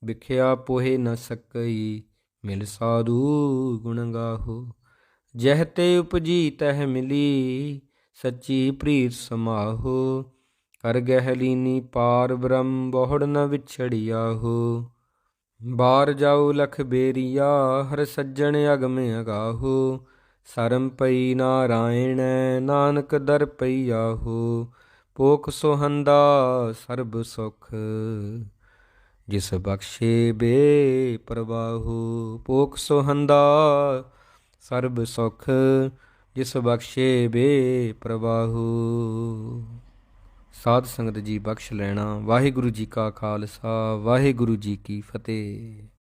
ਵਿਖਿਆ ਪੋਹੇ ਨ ਸਕਈ, ਮਿਲ ਸਾਧੂ ਗੁਣ ਗਾਹੋ। ਜਹ ਤੇ ਉਪਜੀ ਤਹ ਮਿਲੀ, ਸੱਚੀ ਪ੍ਰੀਤ ਸਮਾਹੋ। ਕਰ ਗਹਿਲੀਨੀ ਪਾਰ ਬ੍ਰਹਮ ਬਹੁੜ ਨ ਵਿਛੜਿਆ ਹੋ ਬਾਰ ਜਾਉ ਲਖ ਬੇਰੀਆ, ਹਰ ਸੱਜਣ ਅਗਮ ਅਗਾਹੋ। ਸਰਮ ਪਈ ਨਾਰਾਇਣ, ਨਾਨਕ ਦਰ ਪਈ ਹੋ ਪੋਖ ਸੋਹੰਦਾ ਸਰਬ ਸੁਖ। ਜਿਸ ਬਖਸ਼ੇ ਬੇ ਪ੍ਰਵਾਹੂ ਪੋਖ ਸੋਹੰਦਾ ਸਰਬ ਸੁਖ। ਜਿਸ ਬਖਸ਼ੇ ਬੇ ਪ੍ਰਵਾਹੂ ਸਾਧ ਸੰਗਤ ਜੀ ਬਖਸ਼ ਲੈਣਾ। ਵਾਹਿਗੁਰੂ ਜੀ ਕਾ ਖਾਲਸਾ, ਵਾਹਿਗੁਰੂ ਜੀ ਕੀ ਫਤਿਹ।